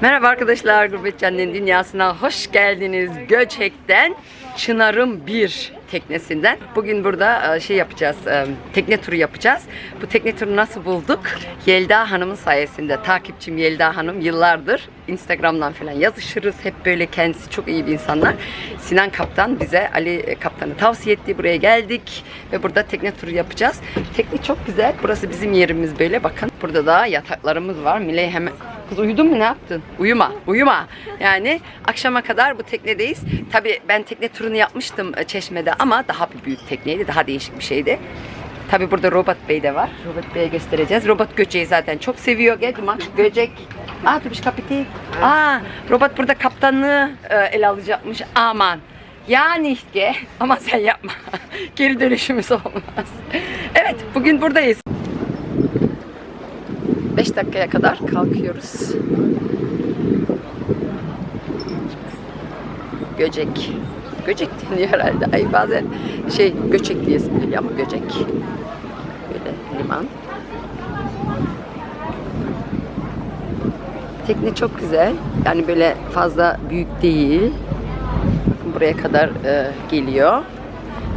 Merhaba arkadaşlar, Gurbet Canlı'nın dünyasına hoş geldiniz. Göçek'ten Çınarım 1 teknesinden. Bugün burada e, şey yapacağız, e, tekne turu yapacağız. Bu tekne turu nasıl bulduk? Yelda Hanım'ın sayesinde. Takipçim Yelda Hanım yıllardır Instagram'dan falan yazışırız. Hep böyle kendisi çok iyi bir insanlar. Sinan Kaptan bize Ali Kaptan'ı tavsiye etti. Buraya geldik ve burada tekne turu yapacağız. Tekne çok güzel. Burası bizim yerimiz böyle. Bakın burada da yataklarımız var. Miley hemen Kız uyudun mu ne yaptın? Uyuma, uyuma. Yani akşama kadar bu teknedeyiz. Tabii ben tekne turunu yapmıştım e, Çeşme'de ama daha bir büyük tekneydi, daha değişik bir şeydi. Tabii burada Robot Bey de var. Robot Bey'e göstereceğiz. Robot Göceği zaten çok seviyor. Gel Duman, Göcek. Aa dur bir kapiti. Aa Robot burada kaptanlığı e, ele alacakmış. Aman. Yani işte ama sen yapma. Geri dönüşümüz olmaz. Evet bugün buradayız. 5 dakikaya kadar kalkıyoruz. Göcek. Göcek deniyor herhalde. Ay bazen şey göçek diye geliyor ama göcek. Böyle liman. Tekne çok güzel. Yani böyle fazla büyük değil. Bakın buraya kadar e, geliyor.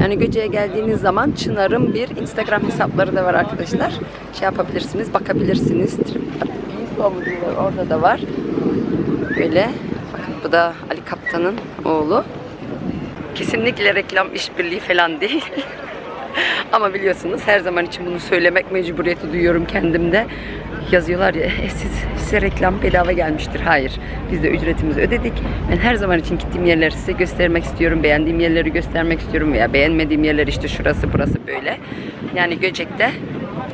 Yani Göce'ye geldiğiniz zaman Çınar'ın bir Instagram hesapları da var arkadaşlar. Şey yapabilirsiniz, bakabilirsiniz. Orada da var. Böyle. Bakın bu da Ali Kaptan'ın oğlu. Kesinlikle reklam işbirliği falan değil. Ama biliyorsunuz her zaman için bunu söylemek mecburiyeti duyuyorum kendimde. Yazıyorlar ya "E, siz, size reklam bedava gelmiştir. Hayır. Biz de ücretimizi ödedik. Ben her zaman için gittiğim yerleri size göstermek istiyorum. Beğendiğim yerleri göstermek istiyorum veya beğenmediğim yerler işte şurası burası böyle. Yani Göcek'te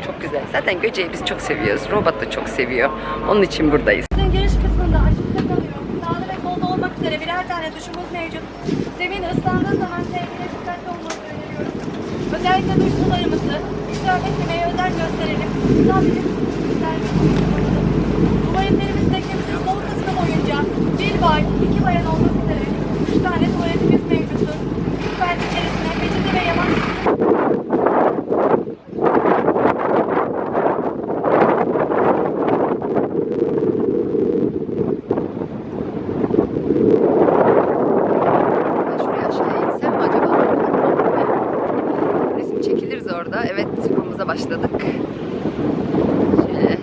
çok güzel. Zaten Göcek'i biz çok seviyoruz. Robot da çok seviyor. Onun için buradayız. Giriş kısmında aşırı kalıyor. Sağda ve solda olmak üzere birer tane duşumuz mevcut. Zemin ıslandığı zaman sevgili dikkatli olmanızı öneriyorum. Özellikle duş sularımızı israf etmemeye özen gösterelim. Sadece servis Tuvaletlerimiz teknemizin sol kısmı boyunca bir bay, iki bayan olmak üzere üç tane tuvaletimiz mevcuttur. Lütfen içerisine peçete ve yaman Ben şuraya aşağıya insem mi acaba? Resim çekiliriz orada. Evet turumuza başladık. Şöyle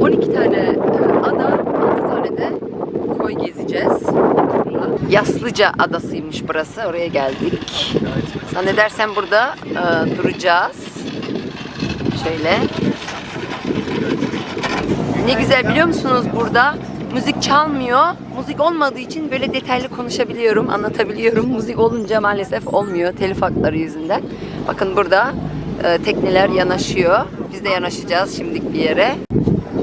12 tane e, ada, 6 tane de koy gezeceğiz. Yaslıca adasıymış burası. Oraya geldik. Zannedersem burada e, duracağız. Şöyle. Ne güzel biliyor musunuz burada? Müzik çalmıyor. Müzik olmadığı için böyle detaylı konuşabiliyorum, anlatabiliyorum. Müzik olunca maalesef olmuyor telif hakları yüzünden. Bakın burada e, tekneler yanaşıyor. Biz de yanaşacağız şimdilik bir yere.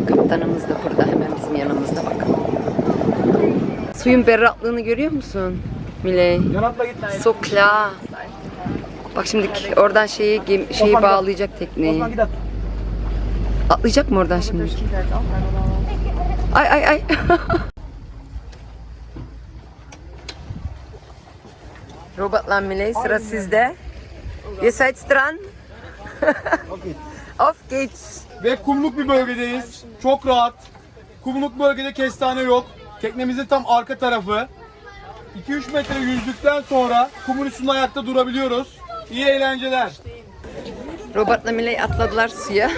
Kaptanımız da burada hemen bizim yanımızda bakın. Suyun berraklığını görüyor musun Miley? Yanatla git lan. Sokla. Bak şimdi oradan şeyi şeyi bağlayacak tekneyi. Atlayacak mı oradan şimdi? Ay ay ay. Robotla Miley sıra sizde. Ihr seid dran. Auf geht's. Ve kumluk bir bölgedeyiz. Çok rahat. Kumluk bölgede kestane yok. Teknemizin tam arka tarafı. 2-3 metre yüzdükten sonra kumun üstünde ayakta durabiliyoruz. İyi eğlenceler. Robotla Miley atladılar suya.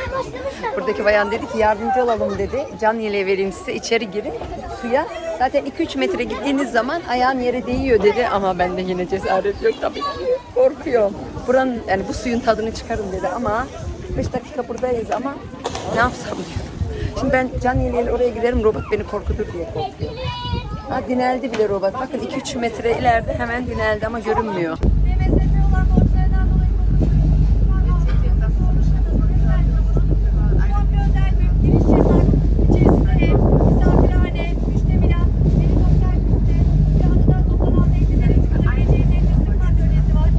Buradaki bayan dedi ki yardımcı olalım dedi. Can yeleği vereyim size içeri girin suya. Zaten 2-3 metre gittiğiniz zaman ayağın yere değiyor dedi. Ama bende yine cesaret yok tabii ki. Korkuyorum. Buranın yani bu suyun tadını çıkarın dedi ama 5 dakika buradayız ama ne yapsam diyorum. Şimdi ben can yeleğiyle oraya giderim robot beni korkutur diye korkuyorum. Ha dineldi bile robot. Bakın 2-3 metre ileride hemen dineldi ama görünmüyor. MSF olan borçlarından dolayı Komple özel bir giriş yasak. İçerisinde ev, misafirhane, müştemilat, helikopter pisti ve adadan toplanan zeytinlerin çıkabileceği zeytin sıkma atölyesi var.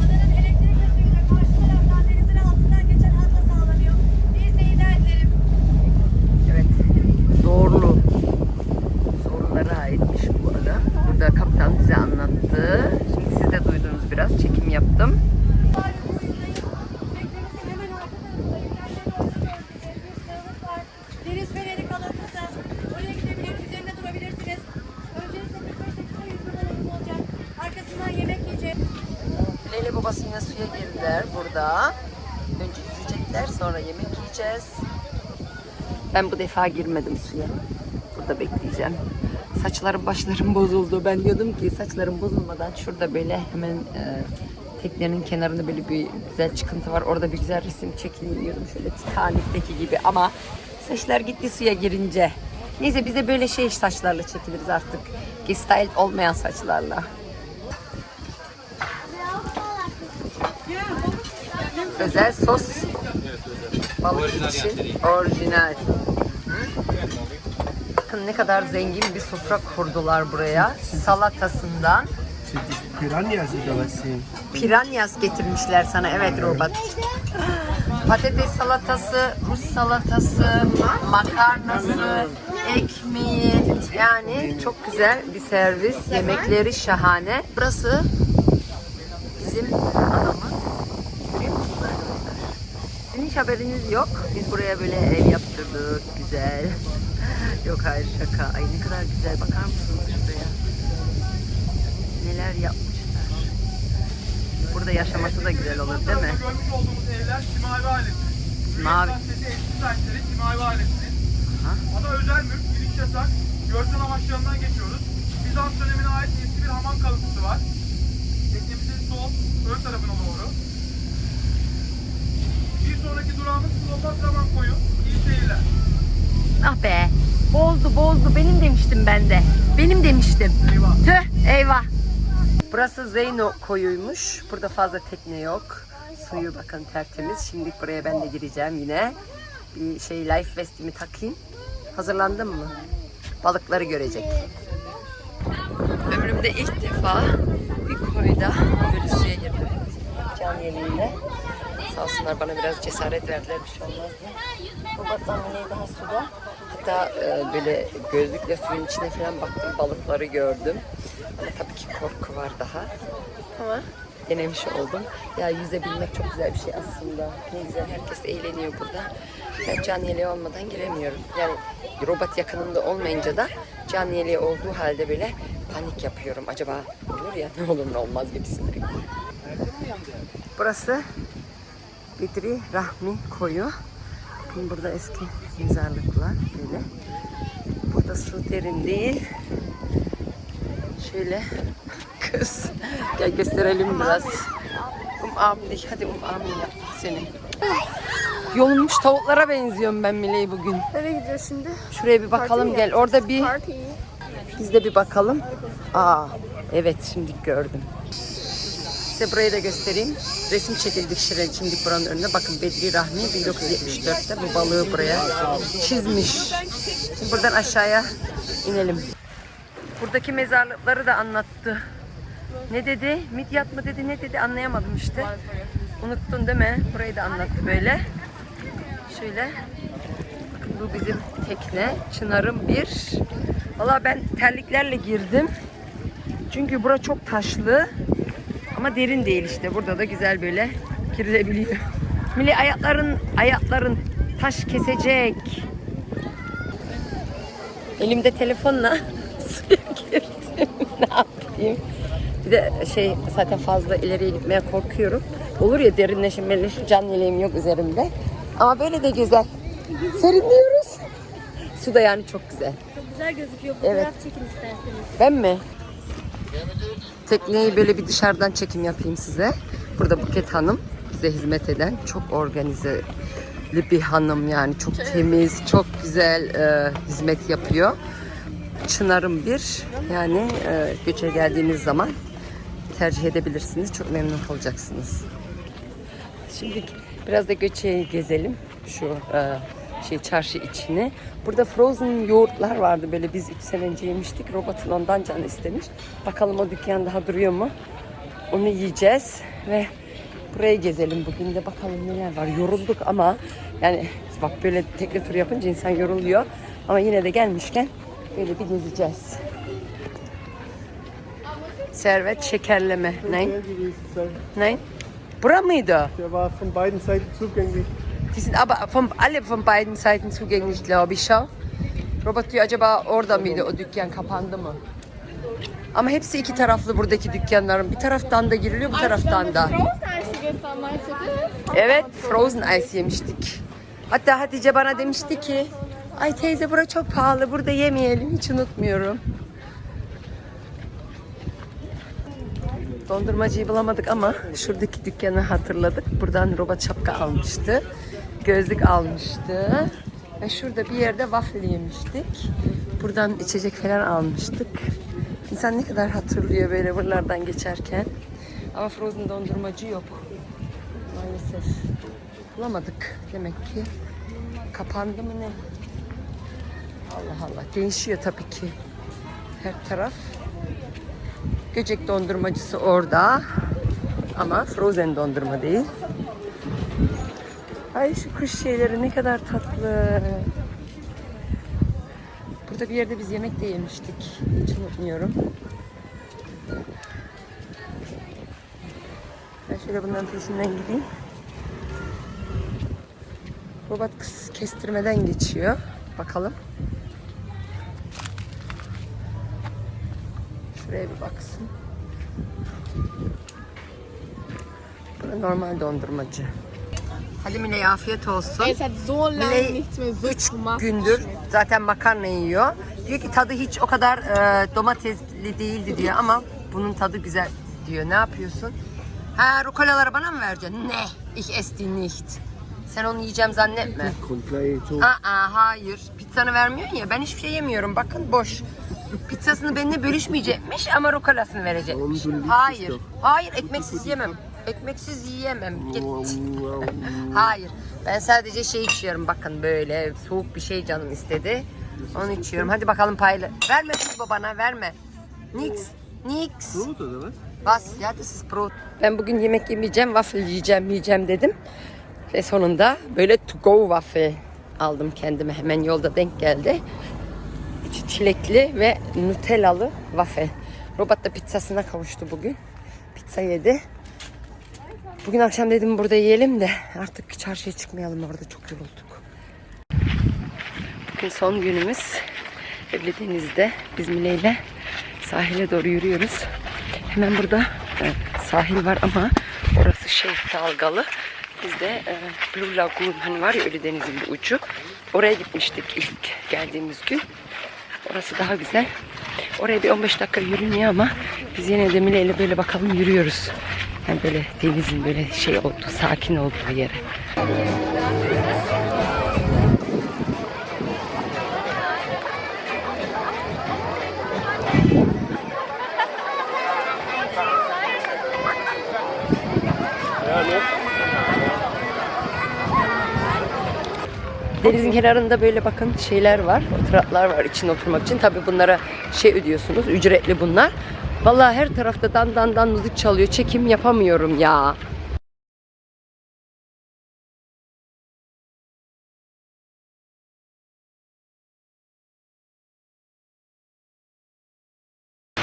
Adanın elektrik ve suyuna karşı taraftan denizin altından geçen hatla sağlanıyor. İyi seyirler dilerim. Evet. Zorlu. Zorlulara aitmiş bu ada. Burada kaptan bize anlattı. Şimdi siz de duydunuz sabah yine suya girdiler burada. Önce yüzecekler sonra yemek yiyeceğiz. Ben bu defa girmedim suya. Burada bekleyeceğim. Saçlarım başlarım bozuldu. Ben diyordum ki saçlarım bozulmadan şurada böyle hemen e, teknenin kenarında böyle bir güzel çıkıntı var. Orada bir güzel resim çekeyim diyordum. Şöyle Titanic'teki gibi ama saçlar gitti suya girince. Neyse biz de böyle şey saçlarla çekiliriz artık. Style olmayan saçlarla. Özel sos. Balık için orijinal. Bakın ne kadar zengin bir sofra kurdular buraya. Salatasından sind? piranyas getirmişler sana. Evet Robert. Patates salatası, Rus salatası, makarnası, ekmeği. Yani çok güzel bir servis. Yemekleri şahane. Burası bizim adamız. Görüyor musunuz arkadaşlar? Sizin hiç haberiniz yok. Biz buraya böyle ev yaptırdık. Güzel. Yok hayır şaka. Ay ne kadar güzel. Bakar mısınız şuraya? Neler yapmışlar. Burada yaşaması da güzel olur değil mi? Görmüş olduğumuz evler Simavi ailesi. Mavi. Sitesi eski sahipleri Simavi ailesinin. Ada özel mülk, giriş yasak. Görsel amaçlarından geçiyoruz. Bizans dönemine ait eski bir hamam kalıntısı var. Teknemizin sol, ön tarafına doğru. Sonraki durağımız Kleopatra koyu. İyi seyirler. Ah be. Bozdu bozdu. Benim demiştim ben de. Benim demiştim. Eyvah. Tüh eyvah. Burası Zeyno koyuymuş. Burada fazla tekne yok. Suyu bakın tertemiz. Şimdi buraya ben de gireceğim yine. Bir şey life vestimi takayım. Hazırlandın mı? Balıkları görecek. Ömrümde ilk defa bir koyda böyle suya girdim. Can yeleğiyle. Sağ olsunlar bana biraz cesaret verdiler bir şey olmaz diye. Bu batman mineği daha suda. Hatta e, böyle gözlükle suyun içine falan baktım balıkları gördüm. Ama tabii ki korku var daha. Ama denemiş oldum. Ya yüzebilmek çok güzel bir şey aslında. Ne güzel herkes eğleniyor burada. Ben can yeleği olmadan giremiyorum. Yani robot yakınında olmayınca da can yeleği olduğu halde bile panik yapıyorum. Acaba olur ya ne olur ne olmaz gibisinden. Burası Bedri Rahmi koyu. Bakın burada eski mezarlıklar böyle. Burada su derin değil. Şöyle kız gel gösterelim biraz. Um amlik hadi um amlik yap seni. Yolunmuş tavuklara benziyorum ben Miley bugün. Nereye gidiyoruz şimdi? Şuraya bir bakalım gel. Orada bir biz de bir bakalım. Aa evet şimdi gördüm. Size burayı da göstereyim. Resim çekildik Şirin şimdi buranın önünde. Bakın Bedri Rahmi 1974'te bu balığı buraya çizmiş. Şimdi buradan aşağıya inelim. Buradaki mezarlıkları da anlattı. Ne dedi? Midyat mı dedi? Ne dedi? Anlayamadım işte. Unuttun değil mi? Burayı da anlattı böyle. Şöyle. Bu bizim tekne. Çınarım bir. Valla ben terliklerle girdim. Çünkü bura çok taşlı. Ama derin değil işte. Burada da güzel böyle girilebiliyor. Milli ayakların ayakların taş kesecek. Elimde telefonla suya girdim. ne yapayım? Bir de şey zaten fazla ileriye gitmeye korkuyorum. Olur ya derinleşim, melleşim, can yeleğim yok üzerimde. Ama böyle de güzel. Serinliyoruz. Su da yani çok güzel. Güzel gözüküyor. Evet. çekin isterseniz. Ben mi? Tekneyi böyle bir dışarıdan çekim yapayım size. Burada Buket Hanım bize hizmet eden çok organizeli bir hanım yani çok temiz, çok güzel e, hizmet yapıyor. Çınarım bir yani e, göçe geldiğiniz zaman tercih edebilirsiniz. Çok memnun kalacaksınız. Şimdi biraz da Göçe'yi gezelim. Şu e, şey çarşı içini. Burada frozen yoğurtlar vardı böyle biz 3 sene önce yemiştik. Robotun ondan canı istemiş. Bakalım o dükkan daha duruyor mu? Onu yiyeceğiz ve burayı gezelim bugün de bakalım neler var. Yorulduk ama yani bak böyle tekne turu yapınca insan yoruluyor. Ama yine de gelmişken böyle bir gezeceğiz. Servet şekerleme. Ne? gewesen sein. Ne? Bura mıydı? Der war von beiden Seiten zugänglich. Die sind aber von, alle von beiden Seiten zugänglich, glaube ich. Schau. Robert diyor acaba orada mıydı o dükkan kapandı mı? Ama hepsi iki taraflı buradaki dükkanların. Bir taraftan da giriliyor, bu taraftan da. Evet, frozen ice yemiştik. Hatta Hatice bana demişti ki, ay teyze bura çok pahalı, burada yemeyelim, hiç unutmuyorum. Dondurmacıyı bulamadık ama şuradaki dükkanı hatırladık. Buradan robot şapka almıştı. Gözlük almıştı. Ve şurada bir yerde waffle yemiştik. Buradan içecek falan almıştık. İnsan ne kadar hatırlıyor böyle buralardan geçerken. Ama frozen dondurmacı yok. Maalesef. Bulamadık demek ki. Kapandı mı ne? Allah Allah. Değişiyor tabii ki. Her taraf. Göcek dondurmacısı orada. Ama frozen dondurma değil. Ay şu kuş şeyleri ne kadar tatlı. Burada bir yerde biz yemek de yemiştik. Hiç unutmuyorum. Ben şöyle bundan peşinden gideyim. Robot kız kestirmeden geçiyor. Bakalım. Şuraya bir baksın. Bu normal dondurmacı. Hadi Mine afiyet olsun. Es hat so lange Miley nichts mehr so üç gemacht. gündür zaten makarna yiyor. Diyor ki tadı hiç o kadar e, domatesli değildi diyor ama bunun tadı güzel diyor. Ne yapıyorsun? Ha rukolaları bana mı vereceksin? Ne? Ich esse die nicht. Sen onu yiyeceğim zannetme. Grundlage so. Aa hayır. Pizzanı vermiyorsun ya. Ben hiçbir şey yemiyorum. Bakın boş. Pizzasını benimle bölüşmeyecekmiş ama rukolasını verecekmiş. Hayır. bilmiştik Hayır ekmeksiz yemem. Ekmeksiz yiyemem. Git. Hayır. Ben sadece şey içiyorum. Bakın böyle soğuk bir şey canım istedi. Onu içiyorum. Hadi bakalım paylı. Verme kız babana verme. Nix. Nix. Bas ya das ist Brot. Ben bugün yemek yemeyeceğim, waffle yiyeceğim, yiyeceğim dedim. Ve sonunda böyle to go waffle aldım kendime. Hemen yolda denk geldi. İçi çilekli ve nutellalı waffle. Robot da pizzasına kavuştu bugün. Pizza yedi. Bugün akşam dedim burada yiyelim de artık çarşıya çıkmayalım orada çok yorulduk. Bugün son günümüz. Evli Deniz'de biz Mine ile sahile doğru yürüyoruz. Hemen burada e, sahil var ama orası şey dalgalı. Biz de e, Blue Lagoon hani var ya Ölü Deniz'in bir ucu. Oraya gitmiştik ilk geldiğimiz gün. Orası daha güzel. Oraya bir 15 dakika yürünüyor ama biz yine de Mine ile böyle bakalım yürüyoruz. Yani böyle denizin böyle şey olduğu, sakin olduğu yere. Denizin kenarında böyle bakın şeyler var, oturaklar var için oturmak için. Tabii bunlara şey ödüyorsunuz, ücretli bunlar. Vallahi her tarafta dan dan dan müzik çalıyor. Çekim yapamıyorum ya.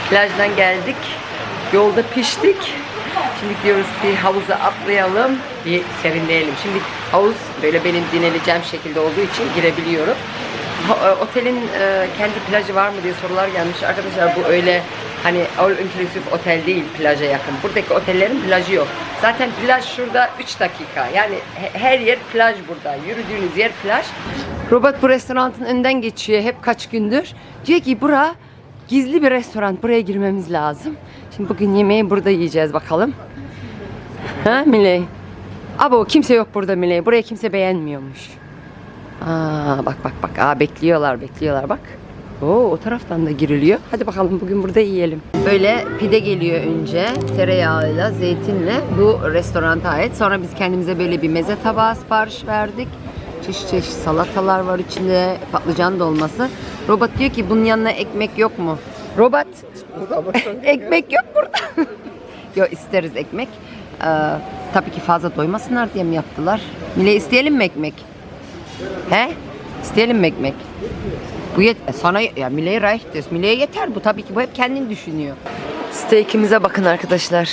Plajdan geldik. Yolda piştik. Şimdi diyoruz ki havuza atlayalım, bir serinleyelim. Şimdi havuz böyle benim dinleneceğim şekilde olduğu için girebiliyorum. E, Otelin e, kendi plajı var mı diye sorular gelmiş. Arkadaşlar bu öyle hani all inclusive otel değil plaja yakın. Buradaki otellerin plajı yok. Zaten plaj şurada 3 dakika. Yani he- her yer plaj burada. Yürüdüğünüz yer plaj. Robot bu restoranın önünden geçiyor hep kaç gündür. Diyor ki bura gizli bir restoran. Buraya girmemiz lazım. Şimdi bugün yemeği burada yiyeceğiz bakalım. Ha Miley? Abo kimse yok burada Miley. Burayı kimse beğenmiyormuş. Aa bak bak bak. Aa bekliyorlar bekliyorlar bak. Oo o taraftan da giriliyor. Hadi bakalım bugün burada yiyelim. Böyle pide geliyor önce. Tereyağıyla, zeytinle. Bu restoranta ait. Sonra biz kendimize böyle bir meze tabağı sipariş verdik. Çeşit çeşit salatalar var içinde. Patlıcan dolması. Robot diyor ki bunun yanına ekmek yok mu? Robot ekmek yok burada. yok isteriz ekmek. Ee, tabii ki fazla doymasınlar diye mi yaptılar? Mile isteyelim mi ekmek? He? İsteyelim mi ekmek? Bu yet sana ya Mile'ye reicht es. Mile'ye yeter bu tabii ki bu hep kendini düşünüyor. Steak'imize bakın arkadaşlar.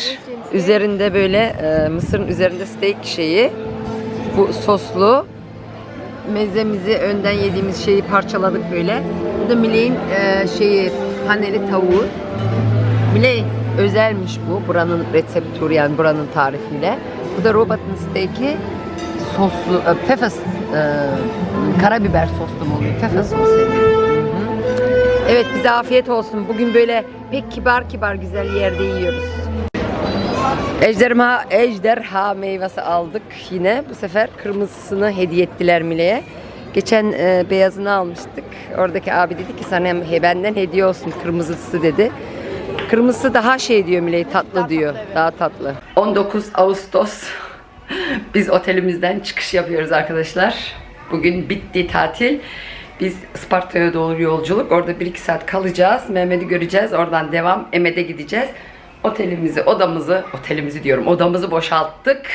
Üzerinde böyle e, mısırın üzerinde steak şeyi. Bu soslu. Mezemizi önden yediğimiz şeyi parçaladık böyle. Bu da Mile'in e, şeyi paneli tavuğu. Miley özelmiş bu. Buranın reseptörü yani buranın tarifiyle. Bu da robotun steak'i soslu, e, pfeffers, e, karabiber soslu mu oluyor? Sosu. Hı hı. Evet bize afiyet olsun. Bugün böyle pek kibar kibar güzel yerde yiyoruz. Ejderha, ejderha meyvesi aldık yine. Bu sefer kırmızısını hediye ettiler Mile'ye. Geçen e, beyazını almıştık. Oradaki abi dedi ki sana he- benden hediye olsun kırmızısı dedi. Kırmızısı daha şey diyor Miley tatlı diyor. Daha tatlı. 19 Ağustos. Biz otelimizden çıkış yapıyoruz arkadaşlar. Bugün bitti tatil. Biz Isparta'ya doğru yolculuk. Orada 1-2 saat kalacağız. Mehmet'i göreceğiz. Oradan devam. Emed'e gideceğiz. Otelimizi, odamızı, otelimizi diyorum, odamızı boşalttık.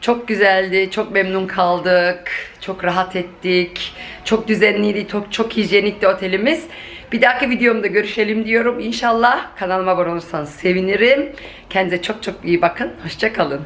Çok güzeldi, çok memnun kaldık, çok rahat ettik, çok düzenliydi, çok, çok hijyenikti otelimiz. Bir dahaki videomda görüşelim diyorum inşallah. Kanalıma abone olursanız sevinirim. Kendinize çok çok iyi bakın. Hoşçakalın.